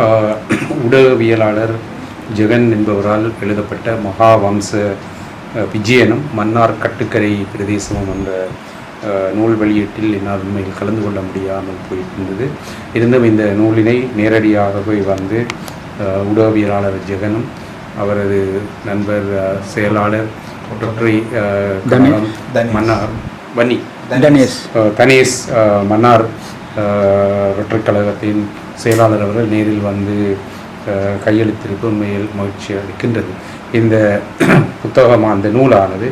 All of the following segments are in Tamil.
ஊடகவியலாளர் ஜெகன் என்பவரால் எழுதப்பட்ட மகாவம்ச விஜயனும் மன்னார் கட்டுக்கரை பிரதேசமும் ஆஹ், நூல் வெளியீட்டில் என்னால் உண்மையில் கலந்து கொள்ள முடியாமல் போயிருந்தது இருந்தும் இந்த நூலினை நேரடியாக போய் வந்து ஆஹ், ஊடகவியலாளர் ஜெகனும் அவரது நண்பர் செயலாளர் டாக்டர் தனேஷ். மன்னார் வன்னி தனேஷ் அஹ் மன்னார் அஹ் கழகத்தின் செயலாளர் அவர்கள் நேரில் வந்து அஹ் கையெழுத்திற்கு உண்மையில் மகிழ்ச்சி அளிக்கின்றது. இந்த புத்தகமாக அந்த நூலானது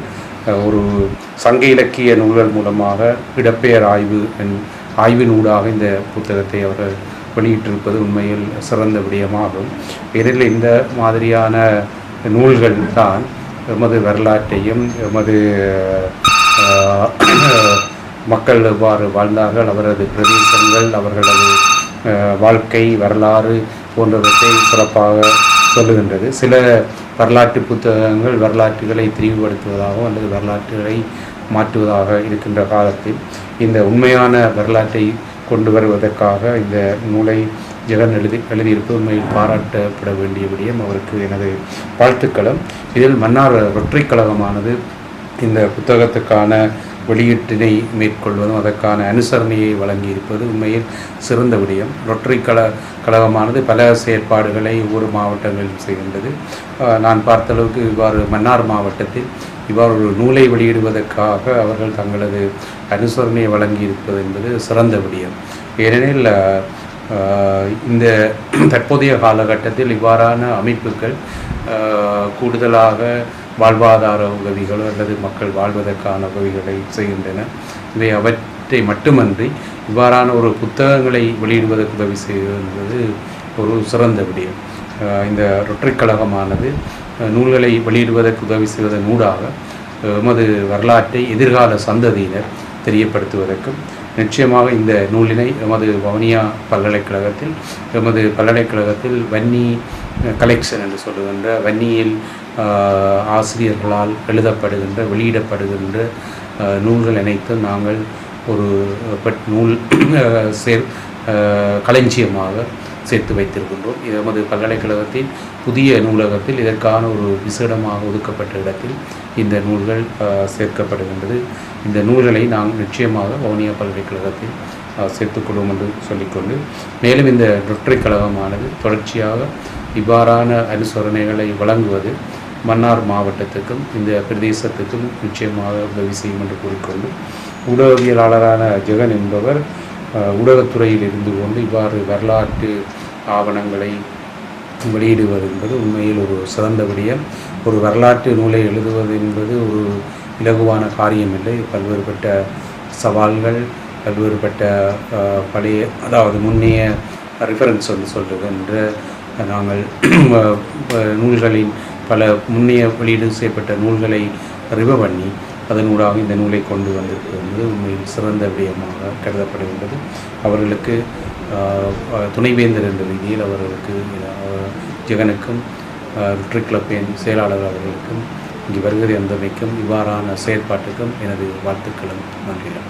ஒரு சங்க இலக்கிய நூல்கள் மூலமாக இடப்பெயர் ஆய்வு என்- ஆய்வினூடாக இந்த புத்தகத்தை அவர்கள் வெளியிட்டிருப்பது உண்மையில் சிறந்த விடயமாகும். இதில் இந்த மாதிரியான நூல்கள் தான் எமது வரலாற்றையும் எமது மக்கள் எவ்வாறு வாழ்ந்தார்கள் அவரது பிரதேசங்கள் அவர்களது வாழ்க்கை வரலாறு போன்றவற்றை சிறப்பாக சொல்லுகின்றது. சில வரலாற்று புத்தகங்கள் வரலாற்றுகளை திரிவுபடுத்துவதாகவும் அல்லது வரலாற்றுகளை மாற்றுவதாக இருக்கின்ற காலத்தில் இந்த உண்மையான வரலாற்றை கொண்டு வருவதற்காக இந்த நூலை ஜெகன் எழுதி எழுதியிருப்பது உண்மையில் பாராட்டப்பட வேண்டிய விடயம் அவருக்கு எனது வாழ்த்துக்களும். இதில் மன்னார் ரொட்டரி கழகமானது இந்த புத்தகத்துக்கான வெளியீட்டினை மேற்கொள்வதும் அதற்கான அனுசரணையை வழங்கியிருப்பது உண்மையில் சிறந்த விடயம். ரொட்டரி கழ கழகமானது பல செயற்பாடுகளை ஒவ்வொரு மாவட்டங்களிலும் செய்கின்றது. நான் பார்த்த அளவுக்கு இவ்வாறு மன்னார் மாவட்டத்தில் இவ்வாறு ஒரு நூலை வெளியிடுவதற்காக அவர்கள் தங்களது அனுசரணையை வழங்கியிருப்பது என்பது சிறந்த விடயம். ஏனெனில் இந்த தற்போதைய காலகட்டத்தில் இவ்வாறான அமைப்புகள் கூடுதலாக வாழ்வாதார உதவிகளோ அல்லது மக்கள் வாழ்வதற்கான உதவிகளை செய்கின்றன. இவை அவற்றை மட்டுமன்றி இவ்வாறான ஒரு புத்தகங்களை வெளியிடுவதற்கு உதவி செய்வது ஒரு சிறந்த விடயம் இந்த ரொட்டரி கழகமானது நூல்களை வெளியிடுவதற்கு உதவி செய்வதன் ஊடாக எமது வரலாற்றை எதிர்கால சந்ததியினர் தெரியப்படுத்துவதற்கும் நிச்சயமாக இந்த நூலினை எமது வவுனியா பல்கலைக்கழகத்தில் எமது பல்கலைக்கழகத்தில் வன்னி கலெக்ஷன் என்று சொல்லுகின்ற வன்னியில் ஆசிரியர்களால் எழுதப்படுகின்ற வெளியிடப்படுகின்ற நூல்கள் அனைத்தும் நாங்கள் ஒரு பட் நூல் சேர் களஞ்சியமாக சேர்த்து வைத்திருக்கின்றோம். எமது பல்கலைக்கழகத்தின் புதிய நூலகத்தில் இதற்கான ஒரு விசேடமாக ஒதுக்கப்பட்ட இடத்தில் இந்த நூல்கள் சேர்க்கப்படுகின்றது. இந்த நூல்களை நாங்கள் நிச்சயமாக வவுனியா பல்கலைக்கழகத்தில் சேர்த்துக்கொள்வோம் என்று சொல்லிக்கொண்டு மேலும் இந்த ரொட்டரி கழகமானது தொடர்ச்சியாக இவ்வாறான அனுசரணைகளை வழங்குவது மன்னார் மாவட்டத்துக்கும் இந்த பிரதேசத்துக்கும் நிச்சயமாக உதவி செய்யும் என்று கூறிக்கொண்டு ஊடகவியலாளரான ஜெகன் என்பவர் ஊடகத்துறையில் இருந்து கொண்டு இவ்வாறு வரலாற்று ஆவணங்களை வெளியிடுவது என்பது உண்மையில் ஒரு சிறந்த விடயம். ஒரு வரலாற்று நூலை எழுதுவது என்பது ஒரு இலகுவான காரியமில்லை. பல்வேறுபட்ட சவால்கள் பல்வேறுபட்ட பழைய அதாவது முன்னைய ரெஃபரன்ஸ் வந்து சொல்லுகின்ற நாங்கள் நூல்களின் பல முன்னைய வெளியீடு செய்யப்பட்ட நூல்களை ரிவ பண்ணி அதனூடாக இந்த நூலை கொண்டு வந்திருப்பது என்பது உண்மையில் சிறந்த விடயமாக கருதப்படுகின்றது. அவர்களுக்கு துணைவேந்தர் என்ற ரீதியில் அவர்களுக்கு ஜெகனுக்கும் ருட்ரி கிளப்பின் செயலாளர் அவர்களுக்கும் இங்கு வருகை வந்தமைக்கும் இவ்வாறான செயற்பாட்டுக்கும் எனது வாழ்த்துக்களும். நன்றிகள்